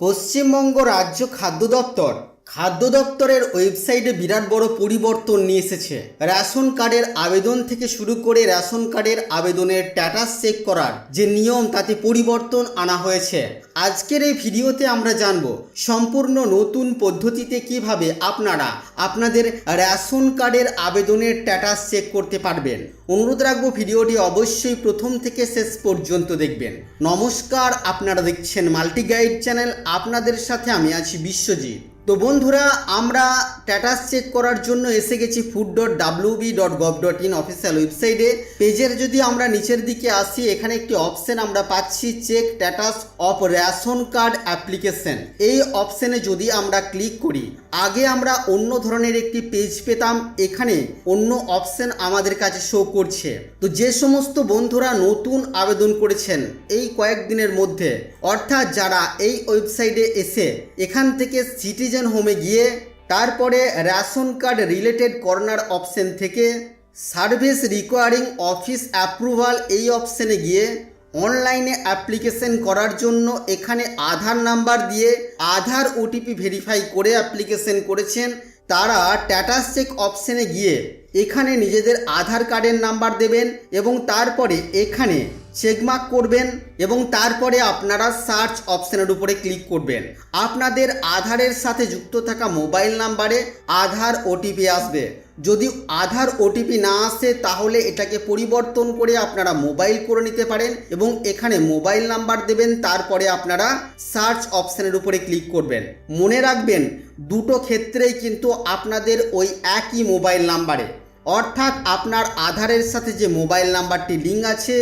পশ্চিমবঙ্গ রাজ্য খাদ্য দপ্তর খাদ্য দপ্তরের ওয়েবসাইটে বিরাট বড় পরিবর্তন নিয়ে এসেছে। রেশন কার্ডের আবেদন থেকে শুরু করে রেশন কার্ডের আবেদনের স্ট্যাটাস চেক করার যে নিয়ম, তাতে পরিবর্তন আনা হয়েছে। আজকের এই ভিডিওতে আমরা জানব, সম্পূর্ণ নতুন পদ্ধতিতে কীভাবে আপনারা আপনাদের রেশন কার্ডের আবেদনের স্ট্যাটাস চেক করতে পারবেন। অনুরোধ রাখব, ভিডিওটি অবশ্যই প্রথম থেকে শেষ পর্যন্ত দেখবেন। নমস্কার, আপনারা দেখছেন মাল্টি গাইড চ্যানেল। আপনাদের সাথে আমি আছি বিশ্বজিৎ। তো বন্ধুরা, আমরা স্ট্যাটাস চেক করার জন্য এসে গেছি food dot W B dot gov dot in official ওয়েবসাইটে পেজের যদি আমরা নিচের দিকে আসি, এখানে একটি অপশন আমরা পাচ্ছি check status of ration card application এই অপশনে যদি আমরা ক্লিক করি, আগে আমরা অন্য ধরনের একটি পেজ পেতাম, এখানে অন্য অপশন আমাদের কাছে শো করছে। তো যে সমস্ত বন্ধুরা নতুন আবেদন করেছেন এই কয়েকদিনের মধ্যে, অর্থাৎ যারা এই ওয়েবসাইটে এসে এখান থেকে সিটিজেন হোমে গিয়ে, তারপরে ration card related corner option থেকে সার্ভিস রিকোয়ারিং অফিস অ্যাপ্রুভাল এই অপশানে গিয়ে অনলাইনে অ্যাপ্লিকেশন করার জন্য এখানে আধার নাম্বার দিয়ে আধার ওটিপি ভেরিফাই করে অ্যাপ্লিকেশন করেছেন। তারা স্ট্যাটাস চেক অপশানে গিয়ে এখানে নিজেদের আধার কার্ডের নাম্বার দেবেন এবং তারপরে এখানে চেকমার্ক করবেন এবং তারপরে আপনারা সার্চ অপশানের উপরে ক্লিক করবেন। আপনাদের আধারের সাথে যুক্ত থাকা মোবাইল নাম্বারে আধার ওটিপি আসবে। যদি আধার ওটিপি না আসে, তাহলে এটাকে পরিবর্তন করে আপনারা মোবাইল করে নিতে পারেন এবং এখানে মোবাইল নাম্বার দেবেন, তারপরে আপনারা সার্চ অপশানের উপরে ক্লিক করবেন। মনে রাখবেন, দুটো ক্ষেত্রেই কিন্তু আপনাদের ওই একই মোবাইল নাম্বারে। অর্থাৎ আপনার আধারের সাথে যে মোবাইল নাম্বারটি লিঙ্ক আছে,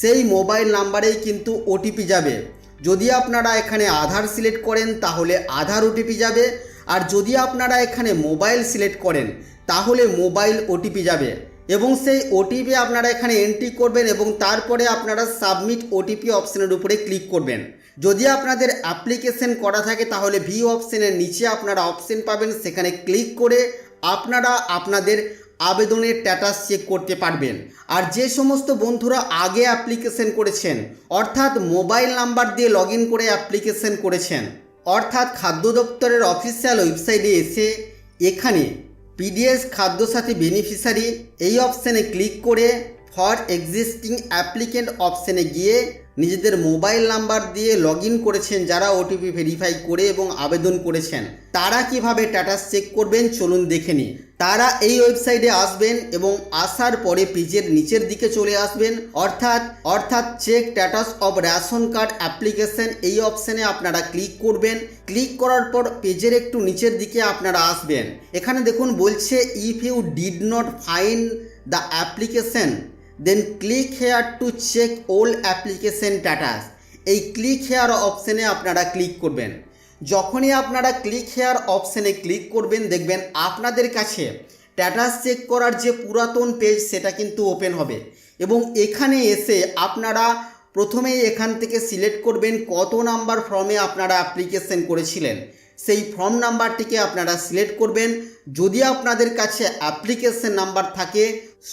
সেই মোবাইল নাম্বারেই কিন্তু ওটিপি যাবে। যদি আপনারা এখানে আধার সিলেক্ট করেন, তাহলে আধার ওটিপি যাবে। আর যদি আপনারা এখানে মোবাইল সিলেক্ট করেন, তাহলে মোবাইল ওটিপি যাবে এবং সেই ওটিপি আপনারা এখানে এন্ট্রি করবেন এবং তারপরে আপনারা সাবমিট ওটিপি অপশানের উপরে ক্লিক করবেন। যদি আপনাদের অ্যাপ্লিকেশন করা থাকে, তাহলে ভি অপশানের নিচে আপনারা অপশান পাবেন, সেখানে ক্লিক করে আপনারা আপনাদের আবেদনের স্ট্যাটাস চেক করতে পারবেন। আর যে সমস্ত বন্ধুরা আগে অ্যাপ্লিকেশন করেছেন, অর্থাৎ মোবাইল নাম্বার দিয়ে লগ করে অ্যাপ্লিকেশন করেছেন অর্থাৎ খাদ্য দপ্তরের অফিসিয়াল ওয়েবসাইটে এসে এখানে পিডিএস খাদ্যসাথী বেনিফিশিয়ারি এই অপশানে ক্লিক করে ফর এক্সিস্টিং অ্যাপ্লিকেন্ট অপশানে গিয়ে নিজেদের মোবাইল নাম্বার দিয়ে লগ ইন করেছেন যারা ওটিপি ভেরিফাই করে এবং আবেদন করেছেন। তারা কীভাবে স্ট্যাটাস চেক করবেন চলুন দেখে নিই। তারা এই ওয়েবসাইটে আসবেন এবং আসার পরে পেজের নিচের দিকে চলে আসবেন। অর্থাৎ অর্থাৎ check status of ration card application এই অপশানে আপনারা ক্লিক করবেন। ক্লিক করার পর পেজের একটু নিচের দিকে আপনারা আসবেন। এখানে দেখুন বলছে if you did not find the application then click here to check all application status এই ক্লিক হেয়ার অপশানে আপনারা ক্লিক করবেন। যখনই আপনারা ক্লিক হেয়ার অপশানে ক্লিক করবেন, দেখবেন আপনাদের কাছে স্ট্যাটাস চেক করার যে পুরাতন পেজ সেটা কিন্তু ওপেন হবে। এবং এখানে এসে আপনারা প্রথমেই এখান থেকে সিলেক্ট করবেন কত নাম্বার ফর্মে আপনারা অ্যাপ্লিকেশন করেছিলেন। সেই ফর্ম নাম্বারটিকে আপনারা সিলেক্ট করবেন। যদি আপনাদের কাছে অ্যাপ্লিকেশন নাম্বার থাকে,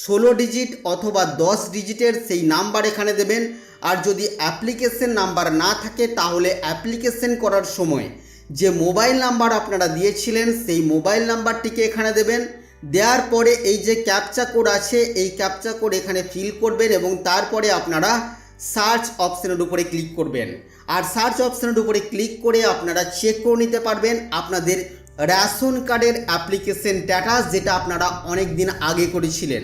ষোলো ডিজিট অথবা দশ ডিজিটের সেই নাম্বার এখানে দেবেন। আর যদি অ্যাপ্লিকেশন নাম্বার না থাকে, তাহলে অ্যাপ্লিকেশন করার সময় যে মোবাইল নাম্বার আপনারা দিয়েছিলেন, সেই মোবাইল নাম্বারটিকে এখানে দেবেন। দেওয়ার পরে এই যে ক্যাপচা কোড আছে, এই ক্যাপচা কোড এখানে ফিল করবেন এবং তারপরে আপনারা সার্চ অপশনের উপরে ক্লিক করবেন। আর সার্চ অপশানের উপরে ক্লিক করে আপনারা চেক করে নিতে পারবেন আপনাদের রেশন কার্ডের অ্যাপ্লিকেশন স্ট্যাটাস যেটা আপনারা অনেক দিন আগে করেছিলেন।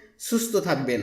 সুস্থ থাকবেন।